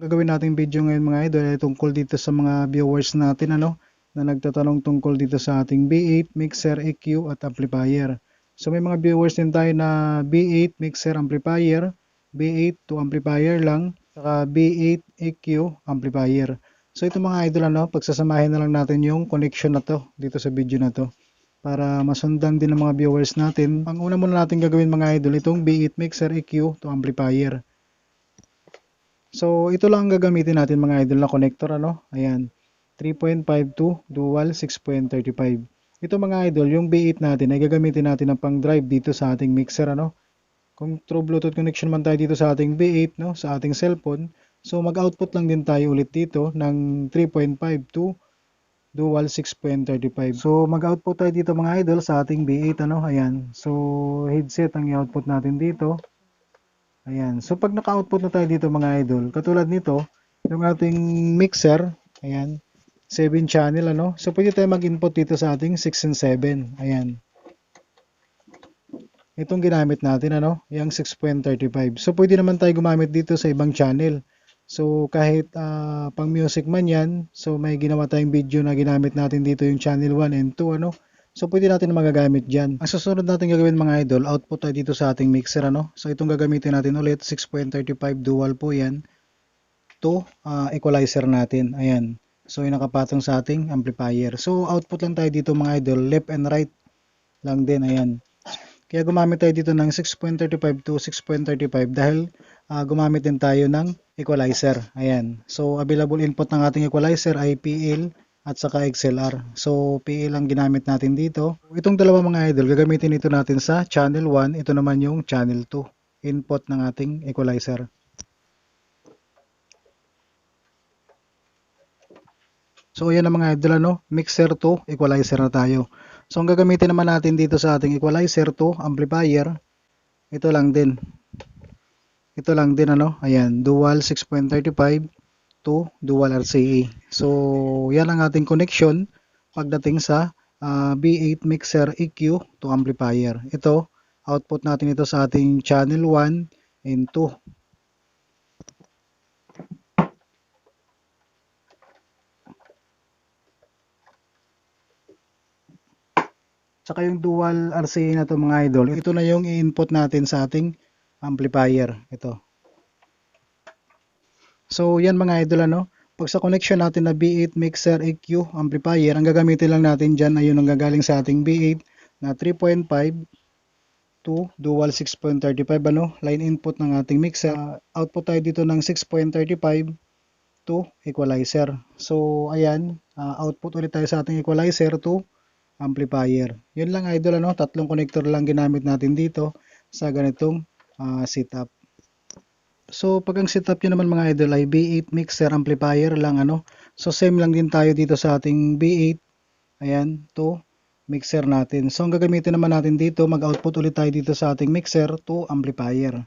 Gagawin nating video ngayon mga idol ay tungkol dito sa mga viewers natin ano na nagtatanong tungkol dito sa ating B8 mixer EQ at amplifier. So may mga viewers din tayo na B8 mixer amplifier, B8 to amplifier lang, saka B8 EQ amplifier. So ito mga idol ano, pagsasamahin na lang natin yung connection na to dito sa video na to para masundan din ng mga viewers natin. Ang una muna natin gagawin mga idol itong B8 mixer EQ to amplifier. So, ito lang ang gagamitin natin mga idol na connector, ano? Ayan, 3.52 dual 6.35. Ito mga idol, yung B8 natin ay gagamitin natin ng pang drive dito sa ating mixer, ano? Kung true Bluetooth connection man tayo dito sa ating B8, no? Sa ating cellphone, so mag-output lang din tayo ulit dito ng 3.52 dual 6.35. So, mag-output tayo dito mga idol sa ating B8, ano? Ayan. So, headset ang i-output natin dito. Ayan. So, pag naka-output na tayo dito mga idol, katulad nito, yung ating mixer, ayan, 7 channel, ano? So, pwede tayo mag-input dito sa ating 6 and 7. Ayan. Itong ginamit natin, ano? Yung 6.35. So, pwede naman tayo gumamit dito sa ibang channel. So, kahit uh, pang music man yan, so may ginawa tayong video na ginamit natin dito yung channel 1 and 2, ano? So, pwede natin magagamit dyan. Ang susunod natin gagawin mga idol, output tayo dito sa ating mixer. Ano? So, itong gagamitin natin ulit, 6.35 dual po yan. To uh, equalizer natin. Ayan. So, yung nakapatong sa ating amplifier. So, output lang tayo dito mga idol, left and right lang din. Ayan. Kaya gumamit tayo dito ng 6.35 to 6.35 dahil uh, gumamit din tayo ng equalizer. Ayan. So, available input ng ating equalizer ay PL at saka XLR. So, PA lang ginamit natin dito. Itong dalawa mga idol, gagamitin ito natin sa channel 1. Ito naman yung channel 2. Input ng ating equalizer. So, ayan ang mga idol, ano? Mixer 2, equalizer na tayo. So, ang gagamitin naman natin dito sa ating equalizer 2, amplifier, ito lang din. Ito lang din, ano? Ayan, dual 6.35 to dual RCA. So, yan ang ating connection pagdating sa uh, B8 mixer EQ to amplifier. Ito, output natin ito sa ating channel 1 and 2. Tsaka yung dual RCA na to mga idol, ito na yung i-input natin sa ating amplifier. Ito. So, yan mga idol, ano? Pag sa connection natin na B8 mixer EQ amplifier, ang gagamitin lang natin dyan ay yung nanggagaling sa ating B8 na 3.5 to dual 6.35 ano, line input ng ating mixer. Output tayo dito ng 6.35 to equalizer. So, ayan, uh, output ulit tayo sa ating equalizer to amplifier. Yun lang idol, ano, tatlong connector lang ginamit natin dito sa ganitong uh, setup. So, pag ang setup nyo naman mga idol ay B8 mixer amplifier lang ano. So, same lang din tayo dito sa ating B8. Ayan, to mixer natin. So, ang gagamitin naman natin dito, mag-output ulit tayo dito sa ating mixer to amplifier.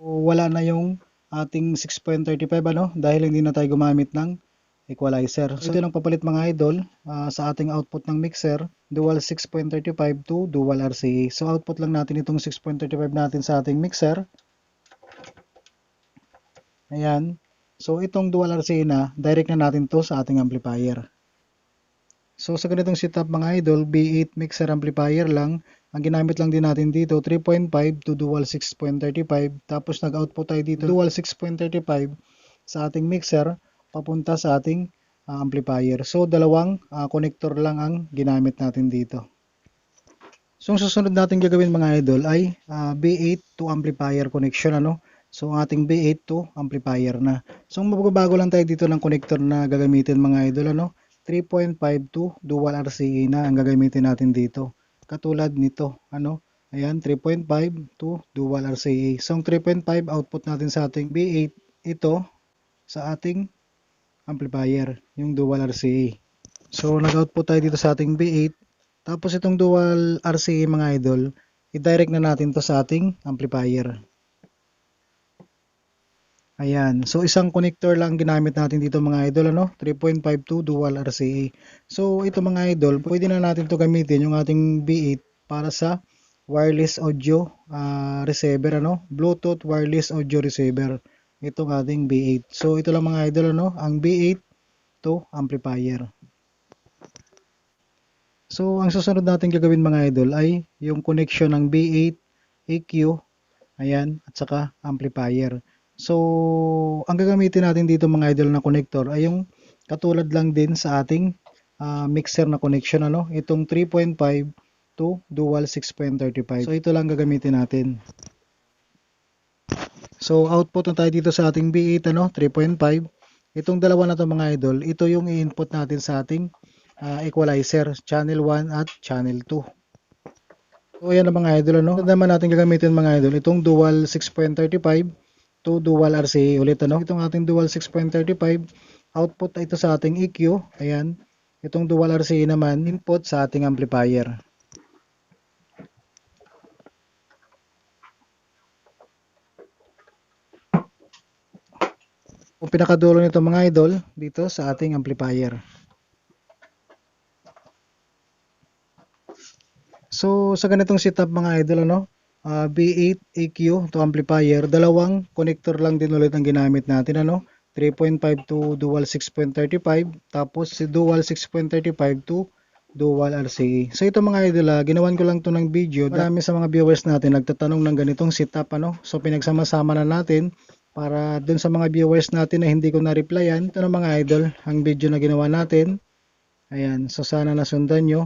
So, wala na yung ating 6.35 ano, dahil hindi na tayo gumamit ng equalizer. So, ito lang papalit mga idol uh, sa ating output ng mixer, dual 6.35 to dual RCA. So, output lang natin itong 6.35 natin sa ating mixer. Ayan. So, itong dual RCA na, direct na natin to sa ating amplifier. So, sa ganitong setup mga idol, B8 mixer amplifier lang. Ang ginamit lang din natin dito, 3.5 to dual 6.35. Tapos, nag-output tayo dito, dual 6.35 sa ating mixer, papunta sa ating uh, amplifier. So, dalawang uh, connector lang ang ginamit natin dito. So, ang susunod natin gagawin mga idol ay uh, B8 to amplifier connection. Ano? So, ang ating B8 to amplifier na. So, magbabago lang tayo dito ng connector na gagamitin mga idol. Ano? 3.5 to dual RCA na ang gagamitin natin dito. Katulad nito. Ano? Ayan, 3.5 to dual RCA. So, ang 3.5 output natin sa ating B8, ito sa ating amplifier, yung dual RCA. So, nag-output tayo dito sa ating B8. Tapos, itong dual RCA mga idol, i-direct na natin to sa ating amplifier. Ayan. So, isang connector lang ginamit natin dito mga idol, ano? 3.52 dual RCA. So, ito mga idol, pwede na natin to gamitin yung ating B8 para sa wireless audio uh, receiver, ano? Bluetooth wireless audio receiver. itong ating B8. So ito lang mga idol ano, ang B8 to amplifier. So ang susunod natin gagawin mga idol ay yung connection ng B8, EQ, ayan, at saka amplifier. So ang gagamitin natin dito mga idol na connector ay yung katulad lang din sa ating ah, mixer na connection ano, itong 3.5 to dual 6.35. So ito lang gagamitin natin. So output na tayo dito sa ating B8 ano, 3.5. Itong dalawa na to mga idol, ito yung i-input natin sa ating ah, equalizer, channel 1 at channel 2. So ayan na mga idol ano. Ito naman natin gagamitin mga idol, itong dual 6.35 to dual RCA ulit ano. Itong ating dual 6.35 output ito sa ating EQ, ayan. Itong dual RCA naman input sa ating amplifier. Kung pinakadulo nito mga idol dito sa ating amplifier. So sa ganitong setup mga idol ano, ah, B8 EQ to amplifier, dalawang connector lang din ulit ang ginamit natin ano. 3.5 to dual 6.35 tapos si dual 6.35 to dual RCA. So ito mga idol, ah, ginawan ko lang to ng video. Marami sa mga viewers natin nagtatanong ng ganitong setup ano. So pinagsama-sama na natin para dun sa mga viewers natin na hindi ko na-replyan. Ito na mga idol, ang video na ginawa natin. Ayan, so sana nasundan nyo.